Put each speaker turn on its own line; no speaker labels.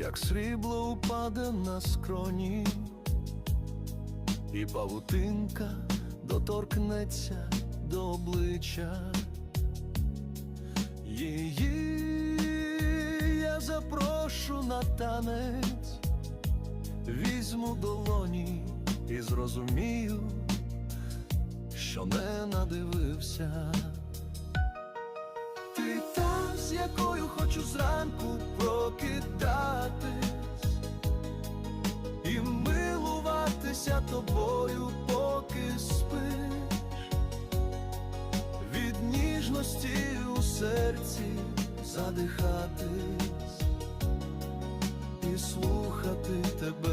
як срібло упаде на скроні, і павутинка доторкнеться до обличчя. Її я запрошу на танець, візьму долоні і зрозумію, що не надивився. Ти та, з якою хочу зранку ніжності у серці задихатись і слухати тебе.